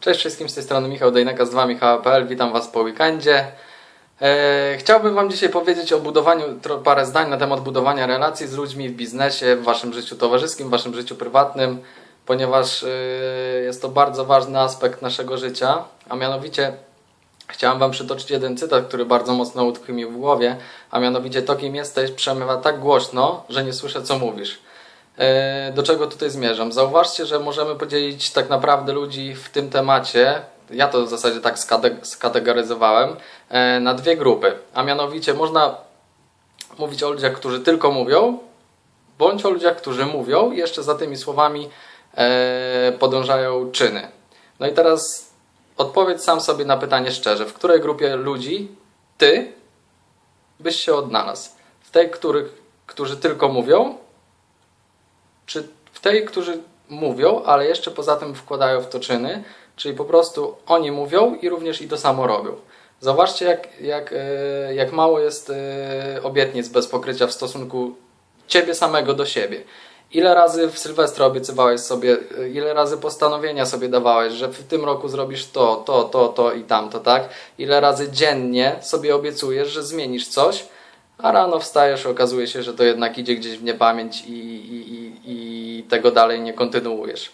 Cześć wszystkim, z tej strony Michał Dejneka z 2 Michała.pl. Witam Was po weekendzie. E, chciałbym Wam dzisiaj powiedzieć o budowaniu, parę zdań na temat budowania relacji z ludźmi w biznesie, w Waszym życiu towarzyskim, w Waszym życiu prywatnym, ponieważ e, jest to bardzo ważny aspekt naszego życia, a mianowicie Chciałem Wam przytoczyć jeden cytat, który bardzo mocno utkwił mi w głowie, a mianowicie to, kim jesteś, przemywa tak głośno, że nie słyszę, co mówisz. E, Do czego tutaj zmierzam? Zauważcie, że możemy podzielić tak naprawdę ludzi w tym temacie, ja to w zasadzie tak skate- skategoryzowałem, e, na dwie grupy. A mianowicie można mówić o ludziach, którzy tylko mówią, bądź o ludziach, którzy mówią i jeszcze za tymi słowami e, podążają czyny. No i teraz odpowiedz sam sobie na pytanie szczerze, w której grupie ludzi ty byś się odnalazł? W tej, których, którzy tylko mówią, czy w tej, którzy mówią, ale jeszcze poza tym wkładają w to czyny, czyli po prostu oni mówią i również i to samo robią. Zauważcie, jak, jak, e, jak mało jest e, obietnic bez pokrycia w stosunku ciebie samego do siebie. Ile razy w Sylwestra obiecywałeś sobie, e, ile razy postanowienia sobie dawałeś, że w tym roku zrobisz to, to, to, to i tamto, tak? Ile razy dziennie sobie obiecujesz, że zmienisz coś, a rano wstajesz, okazuje się, że to jednak idzie gdzieś w niepamięć i, i, i, tego dalej nie kontynuujesz.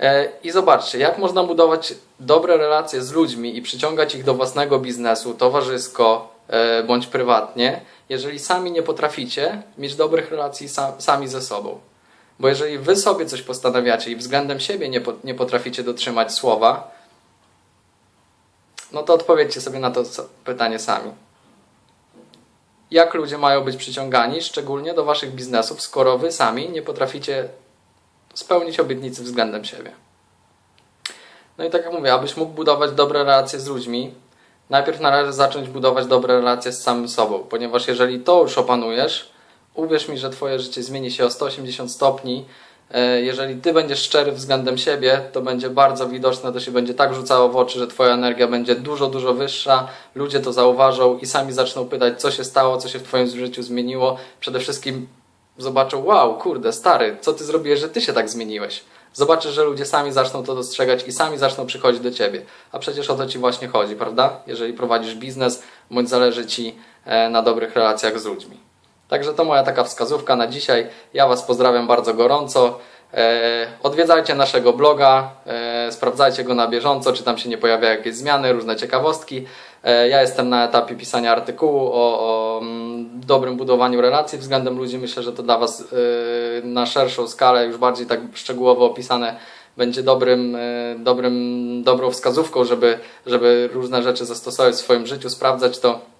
E, I zobaczcie, jak można budować dobre relacje z ludźmi i przyciągać ich do własnego biznesu, towarzysko e, bądź prywatnie, jeżeli sami nie potraficie mieć dobrych relacji sam, sami ze sobą. Bo jeżeli wy sobie coś postanawiacie i względem siebie nie, nie potraficie dotrzymać słowa, no to odpowiedzcie sobie na to pytanie sami jak ludzie mają być przyciągani, szczególnie do waszych biznesów, skoro wy sami nie potraficie spełnić obietnicy względem siebie. No i tak jak mówię, abyś mógł budować dobre relacje z ludźmi, najpierw należy zacząć budować dobre relacje z samym sobą, ponieważ jeżeli to już opanujesz, uwierz mi, że twoje życie zmieni się o 180 stopni. E, Jeżeli ty będziesz szczery względem siebie, to będzie bardzo widoczne, to się będzie tak rzucało w oczy, że twoja energia będzie dużo, dużo wyższa, ludzie to zauważą i sami zaczną pytać, co się stało, co się w twoim życiu zmieniło. Przede wszystkim zobaczą, wow, kurde, stary, co ty zrobiłeś, że ty się tak zmieniłeś. Zobaczysz, że ludzie sami zaczną to dostrzegać i sami zaczną przychodzić do ciebie. A przecież o to ci właśnie chodzi, prawda? Jeżeli prowadzisz biznes, bądź zależy ci e, na dobrych relacjach z ludźmi. Także to moja taka wskazówka na dzisiaj. Ja Was pozdrawiam bardzo gorąco. E, odwiedzajcie naszego bloga, e, sprawdzajcie go na bieżąco, czy tam się nie pojawiają jakieś zmiany, różne ciekawostki. E, ja jestem na etapie pisania artykułu o, o mm, dobrym budowaniu relacji względem ludzi. Myślę, że to dla Was na szerszą skalę, już bardziej tak szczegółowo opisane, będzie dobrym, dobrym, dobrą wskazówką, żeby, żeby różne rzeczy zastosować w swoim życiu, sprawdzać to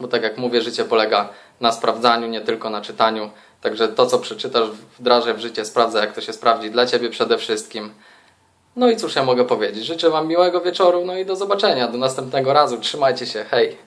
bo tak jak mówię, życie polega na sprawdzaniu, nie tylko na czytaniu. Także to, co przeczytasz, wdrażaj w życie, sprawdzaj, jak to się sprawdzi dla Ciebie przede wszystkim. No i cóż ja mogę powiedzieć? Życzę Wam miłego wieczoru, no i do zobaczenia, do następnego razu. Trzymajcie się, hej!